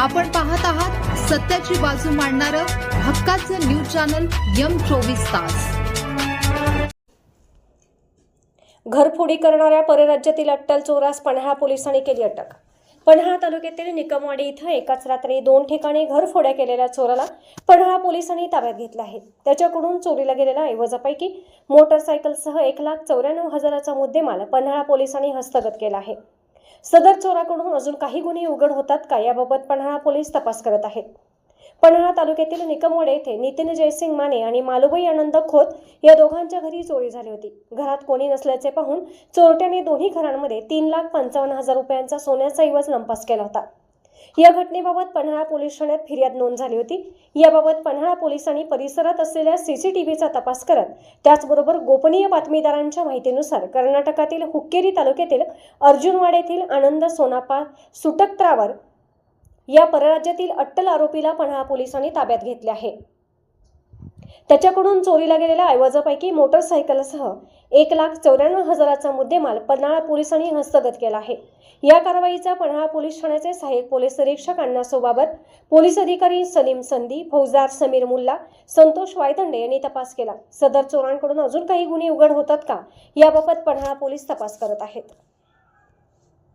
आपण पाहत आहात सत्याची बाजू मांडणारं हक्काचं न्यूज चॅनल यम चोवीस तास. घरफोडी करणाऱ्या परराज्यातील अट्टल चोरास पन्हाळा पोलिसांनी केली अटक. पन्हाळा तालुक्यातील निकमवाडी इथं एकाच रात्री दोन ठिकाणी घरफोड्या केलेल्या चोराला पन्हाळा पोलिसांनी ताब्यात घेतला आहे. त्याच्याकडून चोरीला गेलेल्या ऐवजापैकी मोटरसायकलसह एक लाख चौऱ्याण्णव हजाराचा मुद्देमाल पन्हाळा पोलिसांनी हस्तगत केला आहे. सदर चोराकडून अजून काही गुन्हे उघड होतात का याबाबत पन्हाळा पोलीस तपास करत आहेत. पन्हाळा तालुक्यातील निकमवाडे येथे नितीन जयसिंग माने आणि मालुबाई आनंद खोत या दोघांच्या घरी चोरी झाली होती. घरात कोणी नसल्याचे पाहून चोरट्याने दोन्ही घरांमध्ये तीन लाख पंचावन्न हजार रुपयांचा सोन्याचा ऐवज लंपास केला होता. या घटनेबाबत पन्हाळा पोलीस ठाण्यात फिर्याद नोंद झाली होती. याबाबत पन्हाळा पोलिसांनी परिसरात असलेल्या सीसीटीव्हीचा तपास करत त्याचबरोबर गोपनीय बातमीदारांच्या माहितीनुसार कर्नाटकातील हुक्केरी तालुक्यातील अर्जुनवाड येथील आनंद सोनापा सुटक्त्रावर या परराज्यातील अट्टल आरोपीला पन्हाळा पोलिसांनी ताब्यात घेतले आहे. त्याच्याकडून चोरीला गेलेल्या ऐवजापैकी मोटरसायकलसह एक लाख चौऱ्याण्णव हजाराचा मुद्देमाल पन्हाळा पोलिसांनी हस्तगत केला आहे. या कारवाईचा पन्हाळा पोलीस ठाण्याचे सहाय्यक पोलीस निरीक्षक अण्णासोबाबत पोलीस अधिकारी सलीम संदी फौजदार समीर मुल्ला संतोष वायदंडे यांनी तपास केला. सदर चोरांकडून अजून काही गुन्हे उघड होतात का? याबाबत पन्हाळा पोलीस तपास करत आहेत.